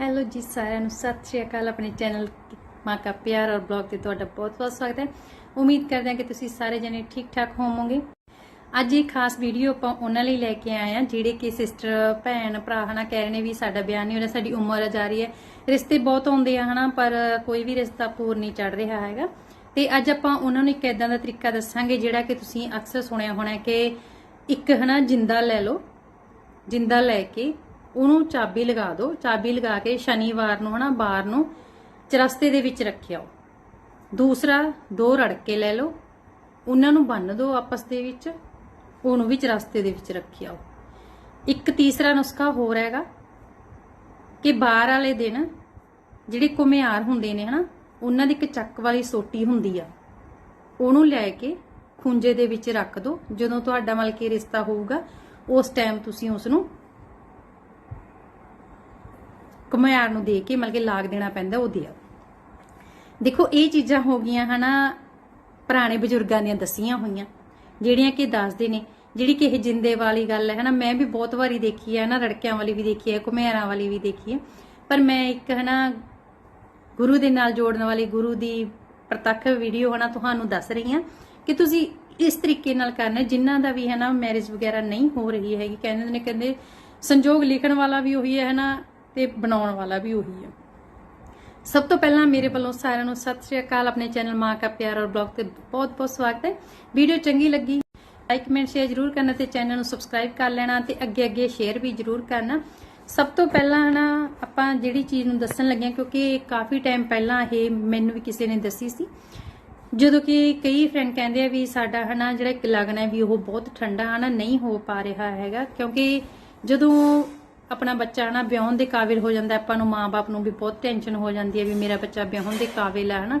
Hello ਜੀ ਸਾਰਿਆਂ ਨੂੰ, ਸਤਿ ਸ਼੍ਰੀ ਅਕਾਲ। ਆਪਣੇ ਚੈਨਲ ਮਾਂ ਕਾ ਪਿਆਰ ਔਰ ਬਲੌਗ ਤੇ ਤੁਹਾਡਾ ਬਹੁਤ-ਬਹੁਤ ਸਵਾਗਤ ਹੈ। ਉਮੀਦ ਕਰਦੇ ਹਾਂ ਕਿ ਤੁਸੀਂ ਸਾਰੇ ਜਣੇ ਠੀਕ-ਠਾਕ ਹੋਵੋਗੇ। ਅੱਜ ਇਹ ਖਾਸ ਵੀਡੀਓ ਆਪਾਂ ਉਹਨਾਂ ਲਈ ਲੈ ਕੇ ਆਏ ਆ ਜਿਹੜੇ ਕਿ ਸਿਸਟਰ ਭੈਣ, ਭਰਾ ਹਨਾ, ਕਹਿ ਰਹੇ ਨੇ ਵੀ ਸਾਡਾ ਬਿਆਨ ਨਹੀਂ ਹੋ ਰਿਹਾ, ਸਾਡੀ ਉਮਰ ਜਾ ਰਹੀ ਹੈ। ਰਿਸ਼ਤੇ ਬਹੁਤ ਆਉਂਦੇ ਆ ਹਨਾ, ਪਰ ਕੋਈ ਵੀ ਰਿਸ਼ਤਾ ਪੂਰ ਨਹੀਂ ਚੜ ਰਿਹਾ ਹੈਗਾ। ਤੇ ਅੱਜ ਆਪਾਂ ਉਹਨਾਂ ਨੂੰ ਇੱਕ ਇਦਾਂ ਦਾ ਤਰੀਕਾ ਦੱਸਾਂਗੇ, ਜਿਹੜਾ ਕਿ ਤੁਸੀਂ ਅਕਸਰ ਸੁਣਿਆ ਹੋਣਾ ਕਿ ਇੱਕ ਹਨਾ, ਜਿੰਦਾ ਲੈ ਲਓ, ਜਿੰਦਾ ਲੈ ਕੇ ਉਹਨੂੰ ਚਾਬੀ ਲਗਾ ਦਿਓ। ਚਾਬੀ ਲਗਾ ਕੇ ਸ਼ਨੀਵਾਰ ਨੂੰ ਹਨਾ ਬਾਰ ਨੂੰ ਚਰਸਤੇ ਦੇ ਵਿੱਚ ਰੱਖਿਓ ਦੂਸਰਾ, ਦੋ ਰੜਕੇ ਲੈ ਲਓ। ਉਹਨਾਂ ਨੂੰ ਬੰਨ ਦਿਓ ਆਪਸ ਦੇ ਵਿੱਚ। ਉਹਨੂੰ ਵੀ ਚਰਸਤੇ ਦੇ ਵਿੱਚ ਰੱਖਿਓ ਇੱਕ ਤੀਸਰਾ ਨੁਸਖਾ ਹੋਰ ਹੈਗਾ ਕਿ ਬਾਰ ਵਾਲੇ ਦਿਨ ਜਿਹੜੇ ਕੁਮਿਆਰ ਹੁੰਦੇ ਨੇ ਹਨਾ, ਉਹਨਾਂ ਦੀ ਇੱਕ ਚੱਕ ਵਾਲੀ ਸੋਟੀ ਹੁੰਦੀ ਆ, ਉਹਨੂੰ ਲੈ ਕੇ ਖੁੰਝੇ ਦੇ ਵਿੱਚ ਰੱਖ ਦਿਓ। ਜਦੋਂ ਤੁਹਾਡਾ ਮਤਲਬ ਕਿ ਰਿਸ਼ਤਾ ਹੋਊਗਾ, ਉਸ ਟਾਈਮ ਤੁਸੀਂ ਉਸ ਨੂੰ ਘੁਮਿਆਰ ਨੂੰ ਦੇ ਕੇ ਮਤਲਬ ਕਿ ਲਾਗ ਦੇਣਾ ਪੈਂਦਾ, ਉਹ ਦਿਓ ਦੇਖੋ, ਇਹ ਚੀਜ਼ਾਂ ਹੋ ਗਈਆਂ ਹਨਾ, ਪੁਰਾਣੇ ਬਜ਼ੁਰਗਾਂ ਦੀਆਂ ਦਸੀਆਂ ਹੋਈਆਂ, ਜਿਹੜੀਆਂ ਕਿ ਦੱਸਦੇ ਨੇ, ਜਿਹੜੀ ਕਿ ਇਹ ਜਿੰਦੇ ਵਾਲੀ ਗੱਲ ਹੈ ਹਨਾ, ਮੈਂ ਵੀ ਬਹੁਤ ਵਾਰੀ ਦੇਖੀ ਹੈ ਨਾ ਰੜਕਿਆਂ ਵਾਲੀ ਵੀ ਦੇਖੀ ਹੈ ਕੁਮਿਆਰਾਂ ਵਾਲੀ ਵੀ ਦੇਖੀ ਹੈ, ਪਰ ਮੈਂ ਇੱਕ ਹਨਾ, ਗੁਰੂ ਦੇ ਨਾਲ ਜੋੜਨ ਵਾਲੀ, ਗੁਰੂ ਦੀ ਪ੍ਰਤੱਖ ਵੀਡੀਓ ਹਨਾ, ਤੁਹਾਨੂੰ ਦੱਸ ਰਹੀ ਹਾਂ ਕਿ ਤੁਸੀਂ ਇਸ ਤਰੀਕੇ ਨਾਲ ਕਰਨਾ ਹੈ। ਜਿਨ੍ਹਾਂ ਦਾ ਵੀ ਹੈ ਨਾ ਮੈਰਿਜ ਵਗੈਰਾ ਨਹੀਂ ਹੋ ਰਹੀ ਹੈਗੀ, ਕਹਿੰਦੇ ਨੇ, ਕਹਿੰਦੇ ਸੰਜੋਗ ਲਿਖਣ ਵਾਲਾ ਵੀ ਉਹੀ ਹੈ ਨਾ ਤੇ ਬਣਾਉਣ ਵਾਲਾ ਵੀ ਉਹੀ ਹੈ ਸਭ ਤੋਂ ਪਹਿਲਾਂ ਮੇਰੇ ਵੱਲੋਂ ਸਾਰਿਆਂ ਨੂੰ ਸਤਿ ਸ਼੍ਰੀ ਅਕਾਲ। ਆਪਣੇ ਚੈਨਲ ਮਾਂ ਕਾ ਪਿਆਰ ਔਰ ਬਲੌਗ ਤੇ ਬਹੁਤ ਬਹੁਤ ਸਵਾਗਤ ਹੈ। ਵੀਡੀਓ ਚੰਗੀ ਲੱਗੀ ਲਾਈਕ ਕਮੈਂਟ ਸ਼ੇਅਰ ਜਰੂਰ ਕਰਨਾ ਤੇ ਚੈਨਲ ਨੂੰ ਸਬਸਕ੍ਰਾਈਬ ਕਰ ਲੈਣਾ ਤੇ ਅੱਗੇ ਅੱਗੇ ਸ਼ੇਅਰ ਵੀ ਜਰੂਰ ਕਰਨਾ। ਸਭ ਤੋਂ ਪਹਿਲਾਂ ਨਾ ਆਪਾਂ ਜਿਹੜੀ ਚੀਜ਼ ਨੂੰ ਦੱਸਣ ਲੱਗੇ ਕਿਉਂਕਿ ਕਾਫੀ ਟਾਈਮ ਪਹਿਲਾਂ ਇਹ ਮੈਨੂੰ ਵੀ ਕਿਸੇ ਨੇ ਦੱਸੀ ਸੀ। ਜਦੋਂ ਕਿ ਕਈ ਫਰੈਂਡ ਕਹਿੰਦੇ ਆ ਵੀ ਸਾਡਾ ਹਨਾ ਜਿਹੜਾ ਇੱਕ ਲਗਨ ਹੈ ਵੀ ਉਹ ਬਹੁਤ ਠੰਡਾ ਹਨਾ, ਨਹੀਂ ਹੋ ਪਾ ਰਿਹਾ ਹੈਗਾ। ਕਿਉਂਕਿ ਜਦੋਂ ਆਪਣਾ ਬੱਚਾ ਹਨਾ ਵਿਆਹਣ ਦੇ ਕਾਬਿਲ ਹੋ ਜਾਂਦਾ, ਆਪਾਂ ਨੂੰ ਮਾਂ ਬਾਪ ਨੂੰ ਵੀ ਬਹੁਤ ਟੈਨਸ਼ਨ ਹੋ ਜਾਂਦੀ ਹੈ ਵੀ ਮੇਰਾ ਬੱਚਾ ਵਿਆਹਣ ਦੇ ਕਾਬਿਲ ਹੈ ਹਨਾ,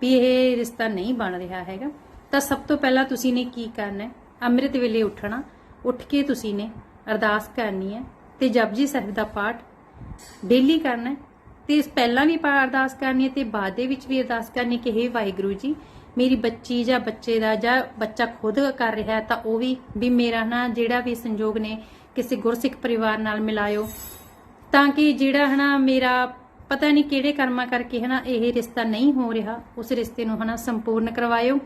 ਵੀ ਇਹ ਰਿਸ਼ਤਾ ਨਹੀਂ ਬਣ ਰਿਹਾ ਹੈਗਾ। ਤਾਂ ਸਭ ਤੋਂ ਪਹਿਲਾਂ ਤੁਸੀਂ ਨੇ ਕੀ ਕਰਨਾ ਹੈ? ਅੰਮ੍ਰਿਤ ਵੇਲੇ ਉੱਠਣਾ, ਉੱਠ ਕੇ ਤੁਸੀਂ ਨੇ ਅਰਦਾਸ ਕਰਨੀ ਹੈ ਤੇ ਜਪਜੀ ਸਾਹਿਬ ਦਾ ਪਾਠ ਡੇਲੀ ਕਰਨਾ ਹੈ। ਤੇ ਇਸ ਪਹਿਲਾਂ ਵੀ ਪਾ ਅਰਦਾਸ ਕਰਨੀ ਹੈ ਤੇ ਬਾਅਦ ਦੇ ਵਿੱਚ ਵੀ ਅਰਦਾਸ ਕਰਨੀ ਕਿ ਹੇ ਵਾਹਿਗੁਰੂ ਜੀ, ਮੇਰੀ ਬੱਚੀ ਜਾਂ ਬੱਚੇ ਦਾ ਜਾਂ ਬੱਚਾ ਖੁਦ ਕਰ ਰਿਹਾ ਤਾਂ ਉਹ ਵੀ ਵੀ ਮੇਰਾ ਨਾ ਜਿਹੜਾ ਵੀ ਸੰਯੋਗ ਨੇ ਕਿਸੇ ਗੁਰਸਿੱਖ ਪਰਿਵਾਰ ਨਾਲ ਮਿਲਾਇਓ। ਤਾਂ ਕਿ ਜਿਹੜਾ ਹਨਾ ਮੇਰਾ ਪਤਾ ਨਹੀਂ ਕਿਹੜੇ ਕਰਮਾਂ ਕਰਕੇ ਹਨਾ ਇਹ ਰਿਸ਼ਤਾ ਨਹੀਂ ਹੋ ਰਿਹਾ, ਉਸ ਰਿਸ਼ਤੇ ਨੂੰ ਹਨਾ ਸੰਪੂਰਨ ਕਰਵਾਇਓ।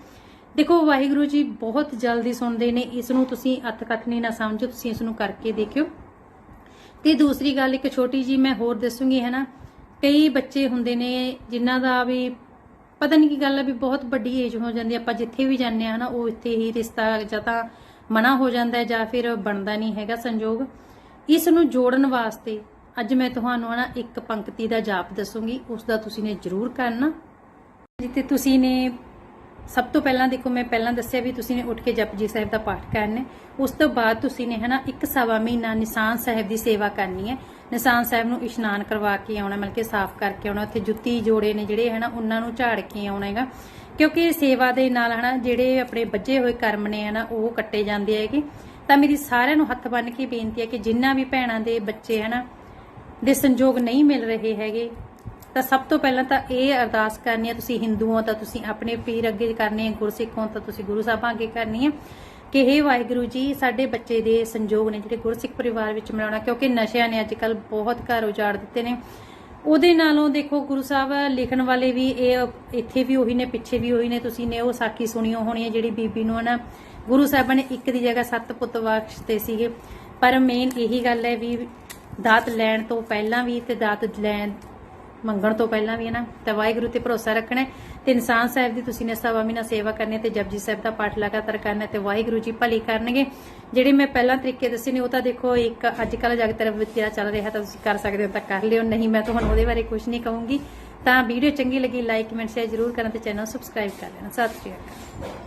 ਦੇਖੋ, ਵਾਹਿਗੁਰੂ ਜੀ ਬਹੁਤ ਜਲਦੀ ਸੁਣਦੇ ਨੇ, ਇਸ ਨੂੰ ਤੁਸੀਂ ਅੱਤ ਕਥਨੀ ਨਾ ਸਮਝੋ, ਤੁਸੀਂ ਇਸ ਨੂੰ ਕਰਕੇ ਦੇਖਿਓ। ਤੇ ਦੂਸਰੀ ਗੱਲ, ਇੱਕ ਛੋਟੀ ਜੀ ਮੈਂ ਹੋਰ ਦੱਸੂਗੀ ਹੈ ਨਾ ਕਈ ਬੱਚੇ ਹੁੰਦੇ ਨੇ ਜਿਨ੍ਹਾਂ ਦਾ ਵੀ ਪਤਾ ਨਹੀਂ ਕੀ ਗੱਲ ਹੈ ਵੀ ਬਹੁਤ ਵੱਡੀ ਏਜ ਹੋ ਜਾਂਦੀ ਆਪਾਂ ਜਿੱਥੇ ਵੀ ਜਾਂਦੇ ਆ ਨਾ ਉਹ ਇੱਥੇ ਹੀ ਰਿਸ਼ਤਾ ਜਾਂ ਤਾਂ ਮਨਾ ਹੋ ਜਾਂਦਾ ਹੈ ਜਾਂ ਫਿਰ ਬਣਦਾ ਨਹੀਂ ਹੈਗਾ ਸੰਜੋਗ, ਇਸ ਨੂੰ ਜੋੜਨ ਵਾਸਤੇ ਅੱਜ ਮੈਂ ਤੁਹਾਨੂੰ ਨਾ ਇੱਕ ਪੰਕਤੀ ਦਾ ਜਾਪ ਦੱਸੂਗੀ, ਉਸ ਦਾ ਤੁਸੀਂ ਨੇ ਜ਼ਰੂਰ ਕਰਨਾ। ਜਿੱਤੇ ਤੁਸੀਂ ਨੇ ਸਭ ਤੋਂ ਪਹਿਲਾਂ ਦੇਖੋ, ਮੈਂ ਪਹਿਲਾਂ ਦੱਸਿਆ ਵੀ ਤੁਸੀਂ ਨੇ ਉੱਠ ਕੇ ਜਪਜੀ ਸਾਹਿਬ ਦਾ ਪਾਠ ਕਰਨਾ ਉਸ ਤੋਂ ਬਾਅਦ ਤੁਸੀਂ ਨੇ ਹਨਾ ਇੱਕ ਸਵਾ ਮਹੀਨਾ ਨਿਸ਼ਾਨ ਸਾਹਿਬ ਦੀ ਸੇਵਾ ਕਰਨੀ ਹੈ। ਨਿਸ਼ਾਨ ਸਾਹਿਬ ਨੂੰ ਇਸ਼ਨਾਨ ਕਰਵਾ ਕੇ ਆਉਣਾ, ਮਤਲਬ ਕਿ ਸਾਫ਼ ਕਰਕੇ ਆਉਣਾ, ਉੱਥੇ ਜੁੱਤੀ ਜੋੜੇ ਨੇ ਜਿਹੜੇ, ਹਨਾ, ਉਹਨਾਂ ਨੂੰ ਝਾੜ ਕੇ ਆਉਣਾ ਹੈਗਾ। ਕਿਉਂਕਿ ਸੇਵਾ ਦੇ ਨਾਲ, ਹਨਾ, ਜਿਹੜੇ ਆਪਣੇ ਵੱਜੇ ਹੋਏ ਕਰਮ ਨੇ, ਹਨਾ, ਉਹ ਕੱਟੇ ਜਾਂਦੇ ਹੈਗੇ। ਤਾਂ ਮੇਰੀ ਸਾਰਿਆਂ ਨੂੰ ਹੱਥ ਬੰਨ੍ਹ ਕੇ ਬੇਨਤੀ ਹੈ ਕਿ ਜਿੰਨਾ ਵੀ ਭੈਣਾਂ ਦੇ ਬੱਚੇ, ਹਨਾ, ਦੇ ਸੰਜੋਗ ਨਹੀਂ ਮਿਲ ਰਹੇ ਹੈਗੇ, ਤਾਂ ਸਭ ਤੋਂ ਪਹਿਲਾਂ ਤਾਂ ਇਹ ਅਰਦਾਸ ਕਰਨੀ ਹੈ, ਤੁਸੀਂ ਹਿੰਦੂ ਹੋ ਤਾਂ ਤੁਸੀਂ ਆਪਣੇ ਪੀਰ ਅੱਗੇ ਕਰਨੀ ਹੈ, ਗੁਰਸਿੱਖ ਹੋ ਤਾਂ ਤੁਸੀਂ ਗੁਰੂ ਸਾਹਿਬਾਂ ਅੱਗੇ ਕਰਨੀ ਹੈ। ਕਿ हे ਵਾਹਿਗੁਰੂ ਜੀ, ਸਾਡੇ ਬੱਚੇ ਦੇ ਸੰਜੋਗ ਨੇ ਜਿਹੜੇ ਗੁਰਸਿੱਖ ਪਰਿਵਾਰ ਵਿੱਚ ਮਿਲਾਉਣਾ, ਕਿਉਂਕਿ ਨਸ਼ਿਆਂ ਨੇ ਅੱਜਕੱਲ ਬਹੁਤ ਘਰ ਉਜਾੜ ਦਿੱਤੇ ਨੇ। ਉਹਦੇ ਨਾਲੋਂ ਦੇਖੋ ਗੁਰੂ ਸਾਹਿਬ, ਲਿਖਣ ਵਾਲੇ ਵੀ ਇਹ, ਇੱਥੇ ਵੀ ਉਹੀ ਨੇ, ਪਿੱਛੇ ਵੀ ਉਹੀ ਨੇ, ਤੁਸੀਂ ਨੇ ਉਹ ਸਾਖੀ ਸੁਣੀਓ ਹੋਣੀ ਹੈ ਜਿਹੜੀ ਬੀਬੀ ਨੂੰ ਹਨਾ। ਗੁਰੂ ਸਾਹਿਬਾਂ ਨੇ ਇੱਕ ਦੀ ਜਗ੍ਹਾ ਸੱਤ ਪੁੱਤ ਬਖਸ਼ਤੇ ਸੀਗੇ। ਪਰ ਮੇਨ ਇਹੀ ਗੱਲ ਹੈ ਵੀ ਦਾਤ ਲੈਣ ਤੋਂ ਪਹਿਲਾਂ ਵੀ ਤੇ ਦਾਤ ਲੈਣ ਮੰਗਣ ਤੋਂ ਪਹਿਲਾਂ ਵੀ ਹੈ ਨਾ ਤਾਂ ਵਾਹਿਗੁਰੂ ਤੇ ਭਰੋਸਾ ਰੱਖਣਾ ਤੇ ਇਨਸਾਨ ਸਾਹਿਬ ਦੀ ਤੁਸੀਂ ਨੇ ਸਵਾ ਮਹੀਨਾ ਸੇਵਾ ਕਰਨੀ ਹੈ ਤੇ ਜਪਜੀ ਸਾਹਿਬ ਦਾ ਪਾਠ ਲਗਾਤਾਰ ਕਰਨਾ ਹੈ ਤੇ ਵਾਹਿਗੁਰੂ ਜੀ ਭਲੀ ਕਰਨਗੇ। ਜਿਹੜੇ ਮੈਂ ਪਹਿਲਾਂ ਤਰੀਕੇ ਦੱਸੇ ਨੇ, ਉਹ ਤਾਂ ਦੇਖੋ, ਇੱਕ ਅੱਜ ਕੱਲ ਜਗਤਰ ਚੱਲ ਰਿਹਾ, ਤਾਂ ਤੁਸੀਂ ਕਰ ਸਕਦੇ ਹੋ, ਤਾਂ ਕਰ ਲਿਓ। ਨਹੀਂ, ਮੈਂ ਤੁਹਾਨੂੰ ਉਹਦੇ ਬਾਰੇ ਕੁਝ ਨਹੀਂ ਕਹੂੰਗੀ। ਤਾਂ ਵੀਡੀਓ ਚੰਗੀ ਲੱਗੀ, ਲਾਈਕ, ਕਮੈਂਟ, ਸ਼ੇਅਰ ਜ਼ਰੂਰ ਕਰਨਾ ਤੇ ਚੈਨਲ ਸਬਸਕ੍ਰਾਈਬ ਕਰ ਲੈਣਾ। ਸਤਿ ਸ਼੍ਰੀ ਅਕਾਲ।